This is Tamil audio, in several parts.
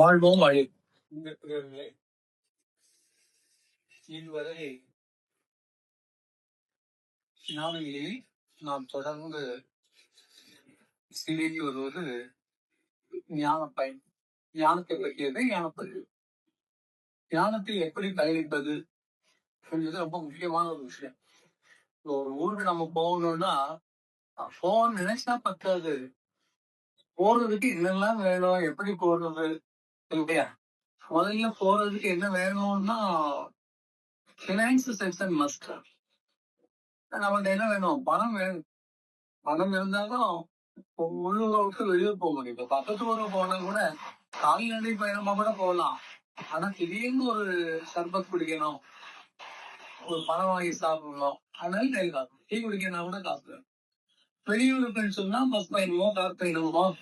வாழ்வோம் வழி. இதுவரை ஞானங்களில் நாம் தொடர்ந்து சிறிது வருவது ஞான பயன் ஞானத்தை பற்றியது ஞானப்பதிவு. ஞானத்தை எப்படி பயணிப்பது என்பது ரொம்ப முக்கியமான ஒரு விஷயம். ஒரு ஊருக்கு நம்ம போகணும்னா போகணும்னு நினைச்சா பத்தாது. போறதுக்கு என்னெல்லாம் வேணும் எப்படி போறது இல்லையா முதல்ல போறதுக்கு என்ன வேணும்னா ஃபினான்ஸ் செக்ஷன் மஸ்டர் நம்ம என்ன வேணும்? பணம் வேணும். பணம் இருந்தாலும் உள்ளூரை விட்டு வெளியே போக முடியும். இப்ப பக்கத்து ஊருக்கு போனா கூட கால்நடை பயணமா கூட போகலாம். ஆனா திடீர்னு ஒரு சர்பத் குடிக்கணும். ஒரு பணம் வாங்கி சாப்பிடணும். அதனால கை காசு. டீ குடிக்கணும் கூட காசு வேணும். சொன்னா பஸ் பயணமோ கார் பயணமோ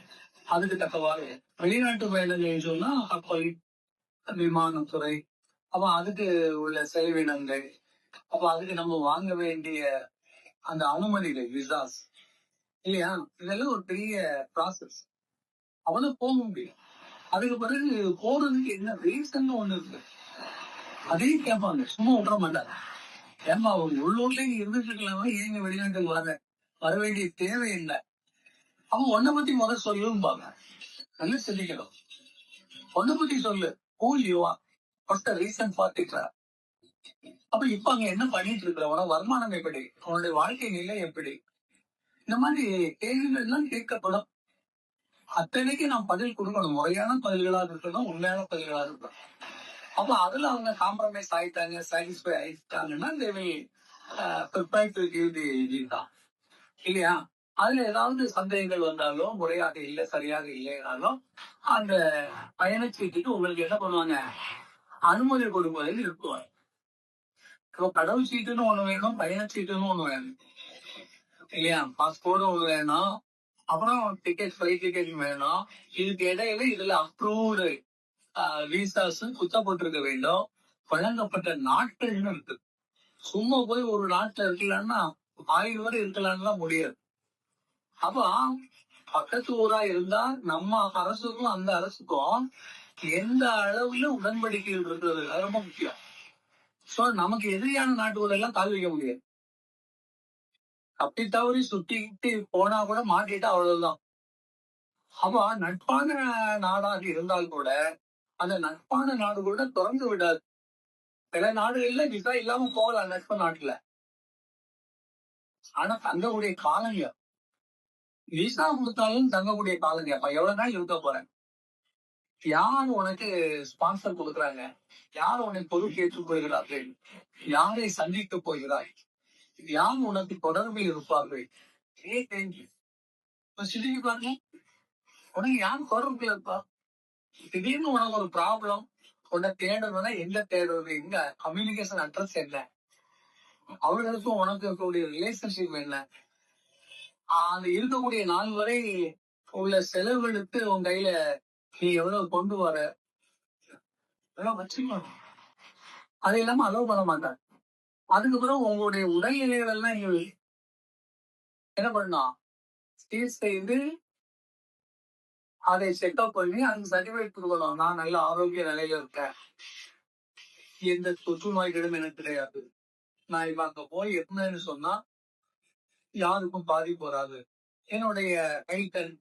அதுக்கு தக்கவாறு வெளிநாட்டு பயணங்கள் சொன்னா கப்பல் விமானத்துறை அப்ப அதுக்கு உள்ள செலவினங்கள் அப்ப அதுக்கு நம்ம வாங்க வேண்டிய அந்த அனுமதிகள் விசாஸ் இல்லையா? இதெல்லாம் ஒரு பெரிய ப்ராசஸ் அவனும் போக முடியும். அதுக்கு பிறகு போறதுக்கு என்ன ரீசன் ஒண்ணு இருக்கு. அதையும் கேட்பாங்க சும்மா விட மாட்டாங்க. ஏமா உள்ளூர்லயே நீ இருந்துட்டு இருக்கலாமா? ஏங்க வெளிநாட்டுக்கு வர? வர வேண்டிய தேவை இல்லை அவன் உன்னை பத்தி முதல் சொல்லும்பாங்க நல்லா சிந்திக்கணும் உன்னை பத்தி சொல்லு. கூல் யூவா ஃபர்ஸ்ட் ரீசன் பார்த்துக்கிற அப்ப இப்ப அங்க என்ன பண்ணிட்டு இருக்கிற? உனக்கு வருமானம் எப்படி? உன்னுடைய வாழ்க்கை நிலை எப்படி? இந்த மாதிரி கேள்விகள் எல்லாம் கேட்கப்படும். அத்தனைக்கு நாம் பதில் கொடுக்கணும். முறையான பதில்களா இருக்கணும் உண்மையான பதில்களா இருக்கணும் அப்ப அதுல அவங்க காம்ப்ரமைஸ் ஆயிட்டாங்க சாட்டிஸ்ஃபை ஆயிட்டாங்கன்னா தேவை ப்ரிப்பேர் டு கிவ் தி இல்லையா? அதுல ஏதாவது சந்தேகங்கள் வந்தாலும் முறையாக இல்லை சரியாக இல்லைனாலும் அந்த பயணச்சீட்டுக்கு உங்களுக்கு என்ன பண்ணுவாங்க? அனுமதி கொடுப்பதில் இருக்குவாங்க இப்போ கடவுள் சீட்டுன்னு ஒண்ணு வேணும் பயணச்சீட்டுன்னு ஒண்ணு வேணும். இல்லையா? பாஸ்போர்ட்டும் ஒண்ணு வேணும் அப்புறம் டிக்கெட் ஃபிளைட் டிக்கெட் வேணும். இதுக்கு இடையில இதுல அப்ரூவ்டு விசாஸ் குத்தப்பட்டிருக்க வேண்டும். வழங்கப்பட்ட நாட்கள்னு இருக்கு. சும்மா போய் ஒரு நாட்டுல இருக்கலாம்னா ஆயிரம் வரை இருக்கலாம்லாம் முடியாது. அப்ப பக்கத்து ஊரா இருந்தா நம்ம அரசுக்கும் அந்த அரசுக்கும் எந்த அளவுல உடன்படிக்கைகள் இருக்கிறது? அது ரொம்ப முக்கியம். சோ நமக்கு எதிரியான நாட்டுகள் எல்லாம் கால் வைக்க முடியாது. அப்படி தவறி சுத்திக்கிட்டு போனா கூட மாட்டிட்டா அவ்வளவுதான். அவ நட்பான நாடாக இருந்தால் கூட அந்த நட்பான நாடு கூட திறந்து விடாது. சில நாடுகள்ல விசா இல்லாம போகலாம் நட்பு நாட்டுல. ஆனா தங்கக்கூடிய காலங்கள் விசா கொடுத்தாலும் தங்கக்கூடிய காலங்க. அப்ப எவ்வளவு நாள் இருக்க போறேன்? யார் உனக்கு ஸ்பான்சர் கொடுக்குறாங்க? யார் உனக்கு பொறுப்பேற்றுக் கொள்கிறார்கள்? யாரை சந்திக்க போகிறாய்? யார் உனக்கு தொடர்பில் இருப்பார்கள்? ஏ பாருங்க. உனக்கு யார் தொடர்பில் இருப்பா? திடீர்னு உனக்கு ஒரு ப்ராப்ளம் உன்னை தேடணும்னா எங்க தேடுறது? எங்க கம்யூனிகேஷன் அட்ரஸ் என்ன? அவர்களுக்கும் உனக்கு இருக்கக்கூடிய ரிலேஷன்ஷிப் என்ன? அது இருக்கக்கூடிய நாள் வரை உள்ள செலவுகளுக்கு உன் கையில நீ எவ்வளவு கொண்டு வர? வச்சுக்கணும். அது இல்லாம அலோவ் பண்ண மாட்டாங்க. பிறகு உங்களுடைய உடல்நிலைகள் எல்லாம் என்ன பண்ணா ஸ்டேஜ் செய்து அதை செக்அப் பண்ணி அதுக்கு சர்டிபிகேட் கொடுக்கலாம் நான் நல்ல ஆரோக்கிய நிலையில இருக்கேன். எந்த தொற்று நோய்களும் எனக்கு கிடையாது. நான் இப்ப அங்க போய் இருந்தேன்னு சொன்னா யாருக்கும் பாதிப்பு வராது. என்னுடைய கைத்தல்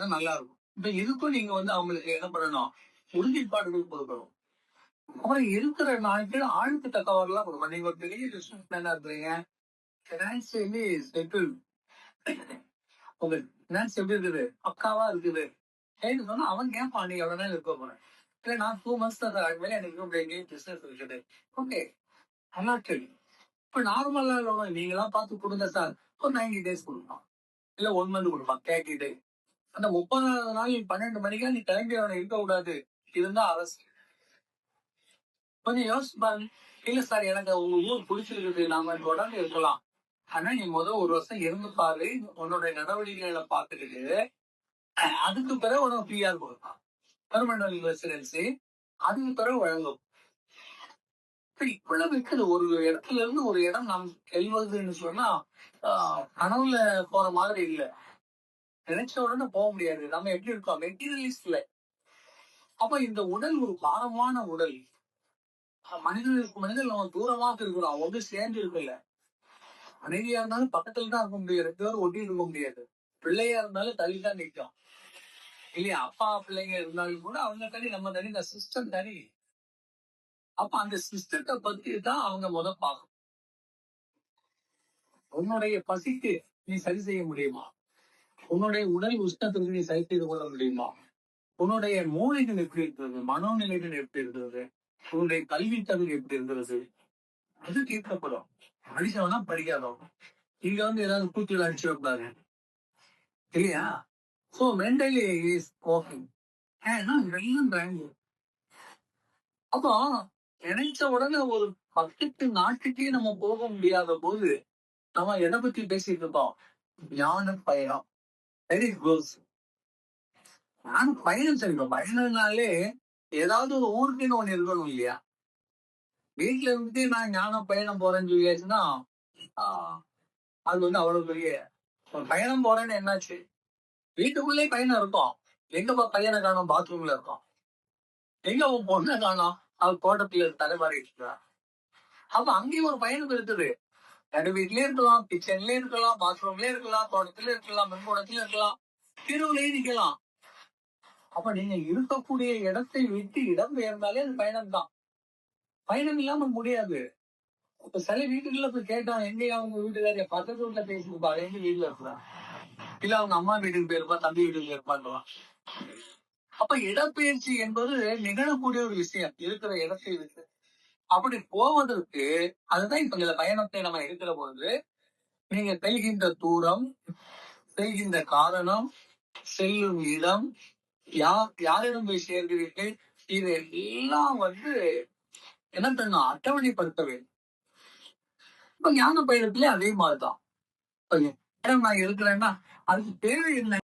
தான் நல்லா இருக்கும். இப்ப இதுக்கும் நீங்க வந்து அவங்களுக்கு என்ன பண்ணணும்? உறுதிப்பாடுகள் கொடுக்கணும். அப்புறம் இருக்கிற நாட்கள் ஆளுக்கு தக்கவரெல்லாம் கொடுக்கணும் நீங்க ஒரு பெரிய பிசினஸ் இருக்கிறீங்க. பினான்சியலி செட்டில் உங்க பினான்ஸ் எப்படி இருக்குது? பக்காவா இருக்குது. ஏன்னு சொன்னா அவன் கேட்பான் நீ எவ்வளவு நேரம் இருக்க போறேன்? இல்ல நான் டூ மந்த்ஸ் தான் எனக்கு எங்கேயும் பிசினஸ் இருக்குது. ஓகே அண்ணா தெரியும் இப்ப நார்மலா உள்ளவங்க நீங்களாம் பார்த்து கொடுங்க சார் ஒரு நைன்டி டேஸ் கொடுக்கலாம் இல்ல ஒன் மந்த் கொடுப்பான் கேட்டுட்டு அந்த முப்பதாவது நாள் பன்னெண்டு மணிக்கா நீ கிளம்பி அவனை இருக்க கூடாது. இருந்தா அரசு. கொஞ்சம் யோசிச்சு பாருங்க. இல்ல சார் எனக்கு உங்க ஊர் பிடிச்சிருக்குது. நாம தொடர்ந்து இருக்கலாம். ஆனா நீ முதல் ஒரு வருஷம் இருந்து பாரு. உன்னுடைய நடவடிக்கைகளை பார்த்துக்கிட்டு அதுக்கு பிறகு உனக்கு ஃப்ரீயா கொடுப்பான். பெர்மனன்ட் ரெசிடென்சி அதுக்கு பிறகு வழங்கும். இவ்வளவு இருக்குது ஒரு இடத்துல இருந்து ஒரு இடம் நாம் செல்வதுன்னு சொன்னா கனவுல போற மாதிரி இல்ல. நினைச்ச உடனே போக முடியாது. நம்ம எப்படி இருக்கோம்? மெட்டீரியலிஸ்ட்ல அப்ப இந்த உடல் ஒரு பாரமான உடல். மனிதனுக்கு மனிதன் நம்ம தூரமாக இருக்கிறோம். அவங்க வந்து சேர்ந்து இருக்கல. மனைவியா இருந்தாலும் பக்கத்துல தான் இருக்க முடியாது. ரெண்டு பேரும் ஒட்டி இருக்க முடியாது. பிள்ளையா இருந்தாலும் தள்ளி தான் நிற்கும். இல்லையா? அப்பா பிள்ளைங்க இருந்தாலும் கூட அவங்க தனி நம்ம தனி இந்த சிஸ்டம் தனி. அப்ப அந்த சிஸ்டத்தை பத்தி தான் அவங்க முத பார்க்கணும். உன்னுடைய பசிக்கு நீ சரி செய்ய முடியுமா? உன்னுடைய உடல் உஷ்ணத்திற்கு நீ சரி செய்து கொள்ள முடியுமா? உன்னுடைய மூளைகள் எப்படி இருக்கிறது? மனோநிலைகள் எப்படி இருக்கிறது? உன்னுடைய கல்வி தகுதி எப்படி இருக்கிறது? அது தீர்க்கப்படும். படிச்சவனா படிக்காதவன். இங்க வந்து ஏதாவது கூட்டில அடிச்சு வைப்பாரு. இல்லையா? சோ மென்டலி இஸ் ஓகே ஏன்னா இதெல்லாம் அப்போ நினைச்ச உடனே ஒரு பக்கத்து நாட்டுக்கே நம்ம போக முடியாத போது நம்ம எதை பத்தி பேசிட்டு இருக்கோம்? ஞான பயணம். வெரி குட் ஞான பயணம் செய்யணும் பயணம்னாலே ஏதாவது ஒரு ஊருக்குன்னு ஒண்ணு இருக்கணும் இல்லையா? வீட்டுல இருந்துட்டு நான் ஞான பயணம் போறேன்னு சொல்லியாச்சுன்னா அது வந்து அவ்வளவு பெரிய ஒரு பயணம் போறேன்னு என்னாச்சு? வீட்டுக்குள்ளே பயணம் இருக்கும் எங்க பையனை காணும்? பாத்ரூம்ல இருக்கும் எங்க பொண்ணை காணோம்? அவர் தோட்டத்துல தலைமாறி இருக்கிறா அப்ப அங்கேயும் ஒரு பயணம் இருக்குது. நடு வீட்லயே இருக்கலாம் கிச்சன்லயே இருக்கலாம் பாத்ரூம்லயே இருக்கலாம் தோட்டத்துல இருக்கலாம் மென்போடத்துல இருக்கலாம் தெருவுலயே நிக்கலாம் அப்ப நீங்க இருக்கக்கூடிய இடத்தை விட்டு இடம் பெயர்ந்தாலே அது பயணம் தான் பயணம் இல்லாம முடியாது. இப்ப சில வீட்டுக்குள்ள போய் கேட்டான் எங்க அவங்க வீட்டுக்காரிய பக்கத்து வீட்டுல பேசிருப்பா எங்க வீட்டுல இருக்கிறான் இல்ல அவங்க அம்மா வீட்டுக்கு போயிருப்பா தம்பி வீட்டுக்கு போயிருப்பான்றான் அப்ப இடப்பெயர்ச்சி என்பது நிகழக்கூடிய ஒரு விஷயம். இருக்கிற இடத்தை விட்டு. அப்படி போவதற்கு அதுதான் இப்ப இந்த பயணத்தை நம்ம இருக்கிற போது நீங்க செல்கின்ற தூரம் செல்கின்ற காரணம் செல்லும் இடம் யார் யாரிடம் போய் சேர்கிறீர்கள் இது எல்லாம் வந்து என்ன தங்க அட்டவணைப்படுத்த வேண்டும்? இப்ப ஞான பயணத்திலே அதே மாதிரிதான். இப்ப நான் இருக்கிறேன்னா அதுக்கு தேவை என்ன?